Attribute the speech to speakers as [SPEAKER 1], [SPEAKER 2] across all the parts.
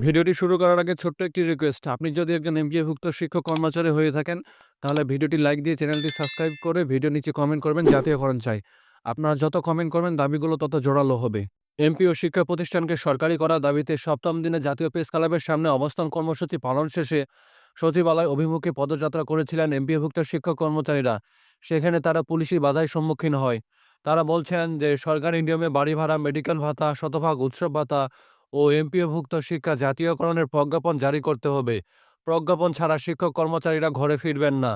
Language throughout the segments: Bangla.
[SPEAKER 1] ভিডিওটি শুরু করার আগে ছোট্ট একটি রিকোয়েস্ট আপনি যদি একজন এমপিএভুক্ত শিক্ষক কর্মচারী হয়ে থাকেন, তাহলে ভিডিওটি লাইক দিয়ে চ্যানেলটি সাবস্ক্রাইব করে ভিডিও নিচে কমেন্ট করবেন জাতীয়করণ চাই। আপনারা যত কমেন্ট করবেন, দাবিগুলো তত জোরালো হবে। এমপি ও শিক্ষা প্রতিষ্ঠানকে সরকারি করার দাবিতে সপ্তম দিনে জাতীয় প্রেস ক্লাবের সামনে অবস্থান কর্মসূচি পালন শেষে সচিবালয় অভিমুখে পদযাত্রা করেছিলেন এমপিএভুক্ত শিক্ষক কর্মচারীরা। সেখানে তারা পুলিশি বাধায় সম্মুখীন হয়। তারা বলছেন যে, সরকারি নিয়মে বাড়ি ভাড়া মেডিকেল ভাতা, শতভাগ উৎসব ভাতা ও এমপিওভুক্ত শিক্ষা জাতীয়করণের প্রজ্ঞাপন জারি করতে হবে। প্রজ্ঞাপন ছাড়া শিক্ষক কর্মচারীরা ঘরে ফিরবেন না।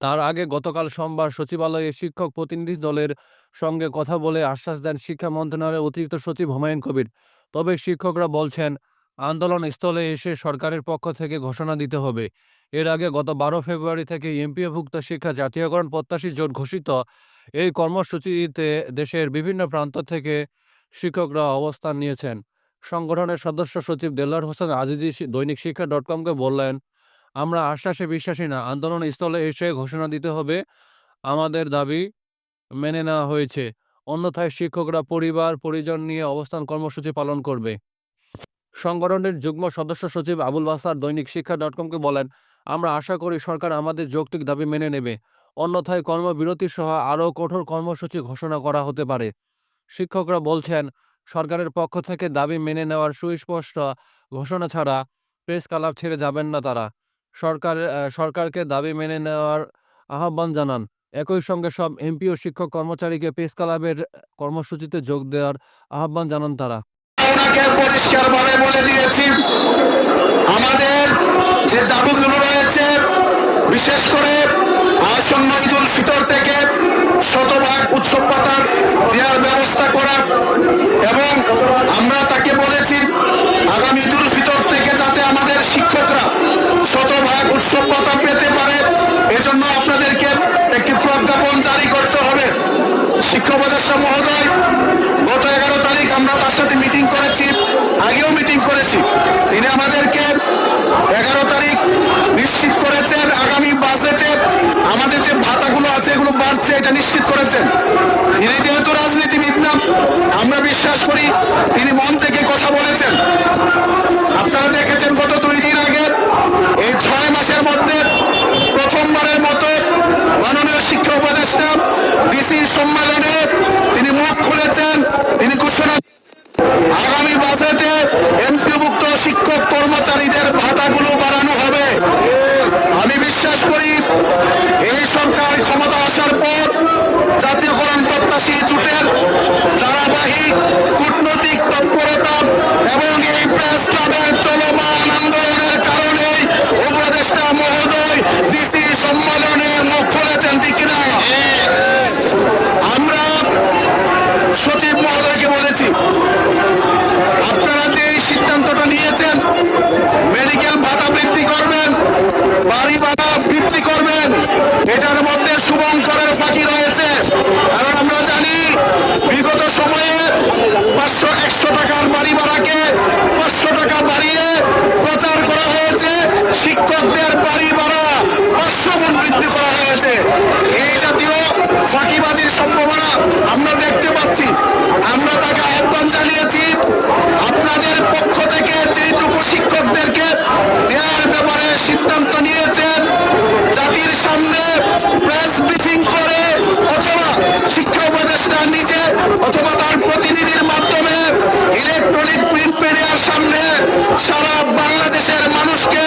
[SPEAKER 1] তার আগে গতকাল সোমবার সচিবালয়ে শিক্ষক প্রতিনিধি দলের সঙ্গে কথা বলে আশ্বাস দেন শিক্ষা মন্ত্রণালয়ের অতিরিক্ত সচিব হুমায়ুন কবির। তবে শিক্ষকরা বলছেন, আন্দোলন স্থলে এসে সরকারের পক্ষ থেকে ঘোষণা দিতে হবে। এর আগে গত বারো ফেব্রুয়ারি থেকে এমপিওভুক্ত শিক্ষা জাতীয়করণ প্রত্যাশী জোট ঘোষিত। এই কর্মসূচিতে দেশের বিভিন্ন প্রান্ত থেকে শিক্ষকরা অবস্থান নিয়েছেন। সংগঠনের সদস্য সচিব দেলার হোসেন আজিজি দৈনিক শিক্ষা ডট কমকে বললেন, আমরা আশ্বাসে বিশ্বাসী না, আন্দোলন স্থলে এসে ঘোষণা দিতে হবে। আমাদের দাবি মেনে নেওয়া হয়েছে। অন্যথায় শিক্ষকরা পরিবার, পরিজন নিয়ে অবস্থান কর্মসূচি পালন করবে। সংগঠনের যুগ্ম সদস্য সচিব আবুল বাসার দৈনিক শিক্ষা ডট কমকে বলেন, আমরা আশা করি সরকার আমাদের যৌক্তিক দাবি মেনে নেবে। অন্যথায় কর্মবিরতি সহ আরও কঠোর কর্মসূচি ঘোষণা করা হতে পারে। শিক্ষকরা বলছেন সরকারের পক্ষ থেকে দাবি মেনে নেওয়ার সুস্পষ্ট ঘোষণা ছাড়া প্রেস ক্লাব ছেড়ে যাবেন না তারা। সরকার সরকারকে দাবি মেনে নেওয়ার আহ্বান জানান। একই সঙ্গে সব এমপি ও শিক্ষক কর্মচারীকে প্রেস ক্লাবের কর্মসূচিতে যোগ দেওয়ার আহ্বান জানান তারা।
[SPEAKER 2] পরিষ্কারভাবে বলে দিয়েছি, আমাদের যে দাবিগুলো রয়েছে, বিশেষ করে আসন্ন ঈদুল ফিতর থেকে শতভাগ উৎসব পাতার দেওয়ার ব্যবস্থা করা এবং আমরা তাকে বলেছি, আগামী ঈদুল ফিতর থেকে যাতে আমাদের শিক্ষকরা শতভাগ উৎসব পাতা পেতে পারে, এজন্য আপনাদেরকে একটি প্রজ্ঞাপন জারি করতে হবে। শিক্ষা উপদেষ্টা মহোদয়, গত এগারো তারিখ আমরা তার সাথে মিটিং করেছি আগেও মিটিং করেছি তিনি আমাদেরকে এগারো তারিখ নিশ্চিত করেছেন আগামী বাজেটে আমাদের যে ভাতাগুলো আছে এগুলো বাড়ছে এটা নিশ্চিত করেছেন। তিনি যেহেতু রাজনীতিবিদ না, আমরা বিশ্বাস করি তিনি মন থেকে কথা বলেছেন। আপনারা দেখেছেন গত দুই দিন আগে, এই ছয় মাসের মধ্যে প্রথমবারের মতো মাননীয় শিক্ষা উপদেষ্টা ডিসির সম্মেলনে তিনি মুখ খুলেছেন, তিনি ঘোষণা আগামী বাজেটে এমপিভুক্ত শিক্ষক কর্মচারীদের ভাতাগুলো বাড়ানো হবে। আমি বিশ্বাস করি এই সরকার ক্ষমতা আসার পর জাতীয়করণ প্রত্যাশী জোটের ধারাবাহিক কূটনৈতিক তৎপরতা এবং এই প্রেস ক্লাবের চলমান আন্দোলনের কারণে উপদেষ্টা মহোদয় ডিসি সম্মেলনে মুখ খুলেছেন ঠিক কিনা আমরা সচিব মহোদয়কে বলেছি আপনারা যে এই সিদ্ধান্তটা নিয়েছেন মেডিকেল ভাতা বৃদ্ধি করবেন বাড়ি ভাড়া বৃদ্ধি করবেন এটার মধ্যে শুভঙ্করের ফাঁকি রয়েছে কারণ আমরা জানি বিগত সময়ে পাঁচশো একশো টাকার বাড়ি ভাড়াকে পাঁচশো টাকা বাড়িয়ে প্রচার করা হয়েছে শিক্ষকদের বাড়ি ভাড়া পাঁচশো গুণ বৃদ্ধি করা হয়েছে এই জাতীয় ফাঁকিবাজির সম্ভাবনা আমরা দেখতে পাচ্ছি আমরা তাকে আহ্বান জানিয়েছি আপনাদের পক্ষ থেকে যেটুকু শিক্ষকদেরকে দেওয়ার ব্যাপারে সিদ্ধান্ত নিয়েছেন জাতির সামনে প্রেস ব্রিফিং করে অথবা শিক্ষা উপদেষ্টা নিজে অথবা তার প্রতিনিধির মাধ্যমে ইলেকট্রনিক প্রিন্ট মিডিয়ার সামনে সারা বাংলাদেশের মানুষকে